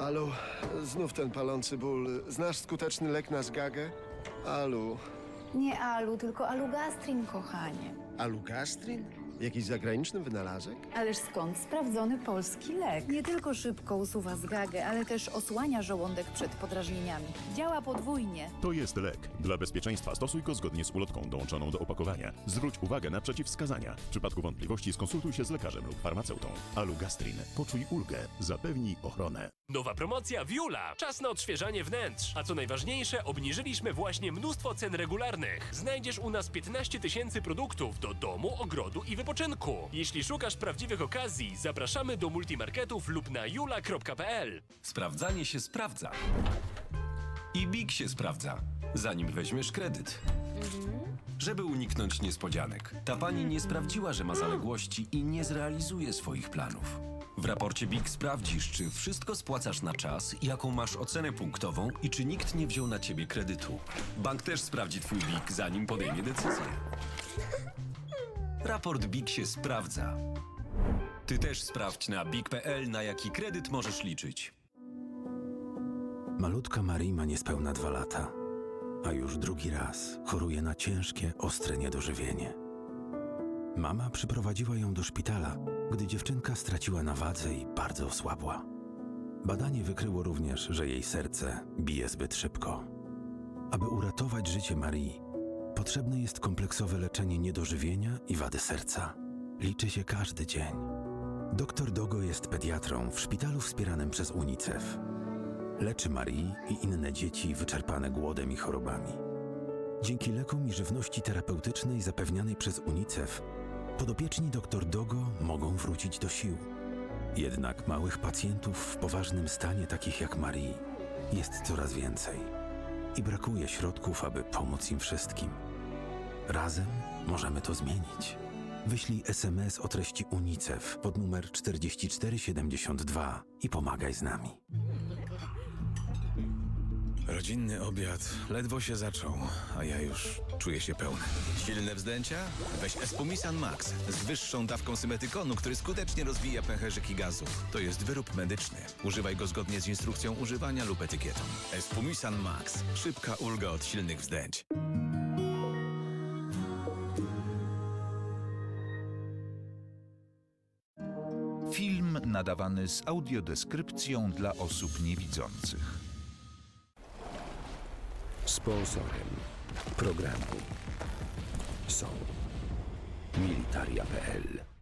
Alu, znów ten palący ból. Znasz skuteczny lek na zgagę? Alu. Nie alu, tylko alugastrin, kochanie. Alugastrin? Jakiś zagraniczny wynalazek? Ależ skąd sprawdzony polski lek? Nie tylko szybko usuwa zgagę, ale też osłania żołądek przed podrażnieniami. Działa podwójnie. To jest lek. Dla bezpieczeństwa stosuj go zgodnie z ulotką dołączoną do opakowania. Zwróć uwagę na przeciwwskazania. W przypadku wątpliwości skonsultuj się z lekarzem lub farmaceutą. Alugastrin. Poczuj ulgę. Zapewnij ochronę. Nowa promocja Viula. Czas na odświeżanie wnętrz. A co najważniejsze, obniżyliśmy właśnie mnóstwo cen regularnych. Znajdziesz u nas 15 tysięcy produktów do domu, ogrodu i wypoczynku. Jeśli szukasz prawdziwych okazji, zapraszamy do multimarketów lub na jula.pl. Sprawdzanie się sprawdza. I BIG się sprawdza, zanim weźmiesz kredyt. Żeby uniknąć niespodzianek, ta pani nie sprawdziła, że ma zaległości i nie zrealizuje swoich planów. W raporcie BIG sprawdzisz, czy wszystko spłacasz na czas, jaką masz ocenę punktową i czy nikt nie wziął na ciebie kredytu. Bank też sprawdzi twój BIG, zanim podejmie decyzję. Raport BIG się sprawdza. Ty też sprawdź na big.pl, na jaki kredyt możesz liczyć. Malutka Marie ma niespełna dwa lata, a już drugi raz choruje na ciężkie, ostre niedożywienie. Mama przyprowadziła ją do szpitala, gdy dziewczynka straciła na wadze i bardzo osłabła. Badanie wykryło również, że jej serce bije zbyt szybko. Aby uratować życie Marii, potrzebne jest kompleksowe leczenie niedożywienia i wady serca. Liczy się każdy dzień. Doktor Dogo jest pediatrą w szpitalu wspieranym przez UNICEF. Leczy Marii i inne dzieci wyczerpane głodem i chorobami. Dzięki lekom i żywności terapeutycznej zapewnianej przez UNICEF, podopieczni dr Dogo mogą wrócić do sił. Jednak małych pacjentów w poważnym stanie, takich jak Marii, jest coraz więcej i brakuje środków, aby pomóc im wszystkim. Razem możemy to zmienić. Wyślij SMS o treści UNICEF pod numer 4472 i pomagaj z nami. Rodzinny obiad ledwo się zaczął, a ja już czuję się pełny. Silne wzdęcia? Weź Espumisan Max z wyższą dawką symetykonu, który skutecznie rozwija pęcherzyki gazu. To jest wyrób medyczny. Używaj go zgodnie z instrukcją używania lub etykietą. Espumisan Max. Szybka ulga od silnych wzdęć. Nadawany z audiodeskrypcją dla osób niewidzących. Sponsorem programu są Militaria.pl